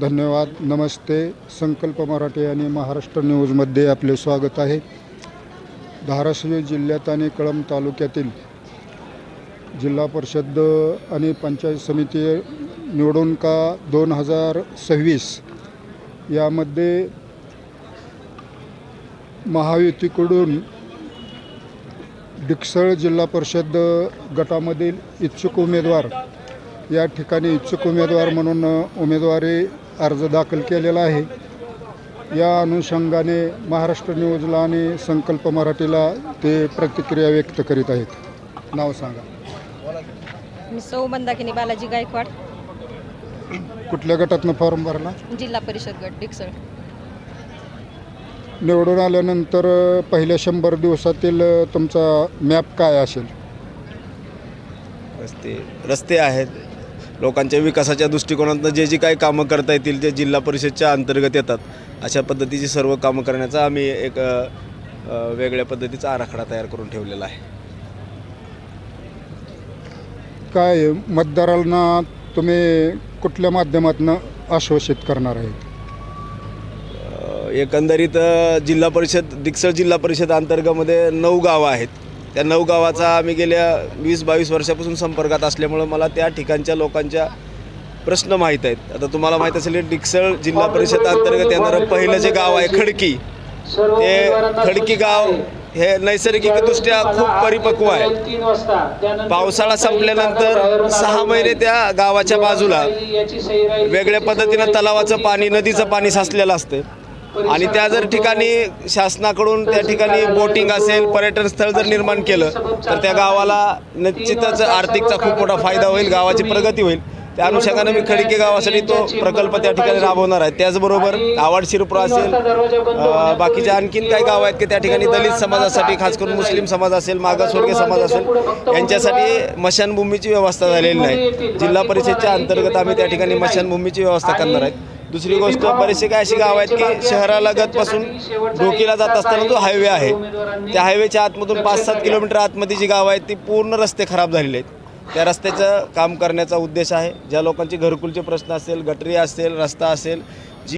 धन्यवाद. नमस्ते. संकल्प मराठी आणि महाराष्ट्र न्यूजमध्ये आपले स्वागत आहे. धाराशिव जिल्ह्यात आणि कळंब तालुक्यातील जिल्हा परिषद आणि पंचायत समिती निवडणुका दोन हजार सव्वीस यामध्ये महायुतीकडून डिकसळ जिल्हा परिषद गटामधील इच्छुक उमेदवार या ठिकाणी इच्छुक उमेदवार म्हणून उमेदवारी अर्ज दाखल केलेला आहे. या अनुषंगाने महाराष्ट्र न्यूजला आणि संकल्प मराठीला ते प्रतिक्रिया व्यक्त करीत आहेत. नाव सांगा. मी सौ मंदाकिनी बालाजी गायकवाड. कुठल्या गटातनं फॉर्म भरला? जिल्हा परिषद गट डिकसळ. निवडून आल्यानंतर पहिल्या शंभर दिवसातील तुमचा मॅप काय असेल? रस्ते रस्ते आहेत. लोकांच्या विकासाच्या दृष्टिकोनातून जे जी काही कामं करता येतील ते जिल्हा परिषदच्या अंतर्गत येतात अशा पद्धतीची सर्व कामं करण्याचा आम्ही एक वेगळ्या पद्धतीचा आराखडा तयार करून ठेवलेला आहे. काय मतदारांना तुम्ही कुठल्या माध्यमातून आश्वासित करणार आहेत? अ, एकंदरीत जिल्हा परिषद दिक्सळ जिल्हा परिषद अंतर्गतमध्ये नऊ गावं आहेत. त्या नऊ गावाचा आम्ही गेल्या वीस बावीस वर्षापासून संपर्कात असल्यामुळं मला त्या ठिकाणच्या लोकांच्या प्रश्न माहीत आहेत. आता तुम्हाला माहीत असेल डिक्सळ जिल्हा परिषद अंतर्गत येणारं पहिलं जे गाव आहे खडकी ते खडकी गाव हे नैसर्गिकदृष्ट्या खूप परिपक्व आहे. पावसाळा संपल्यानंतर सहा महिने त्या गावाच्या बाजूला वेगळ्या पद्धतीनं तलावाचं पाणी नदीचं पाणी साचलेलं असतं. आणि त्या जर ठिकाणी शासनाकडून त्या ठिकाणी बोटिंग असेल पर्यटन स्थळ जर निर्माण केलं तर त्या गावाला निश्चितच आर्थिकचा खूप मोठा फायदा होईल गावाची प्रगती होईल. त्या अनुषंगानं मी खडके गावासाठी तो प्रकल्प त्या ठिकाणी राबवणार आहे. त्याचबरोबर आवड शिरपुरा असेल बाकीचे आणखीन काही गाव आहेत की त्या ठिकाणी दलित समाजासाठी खास करून मुस्लिम समाज असेल मागासवर्गीय समाज असेल यांच्यासाठी मशानभूमीची व्यवस्था झालेली नाही. जिल्हा परिषदच्या अंतर्गत आम्ही त्या ठिकाणी मशानभूमीची व्यवस्था करणार आहे दुसरी गोष्ट बरेचसे काय अशी गाव आहेत की शहरालगतपासून डोकीला जात असताना जो हायवे आहे. त्या हायवेच्या आतमधून पाच सात किलोमीटर आतमध्ये जी गावं आहेत ती पूर्ण रस्ते खराब झालेले आहेत. त्या रस्त्याचं काम करण्याचा उद्देश आहे. ज्या लोकांचे घरकुलचे प्रश्न असेल गटरी असेल रस्ता असेल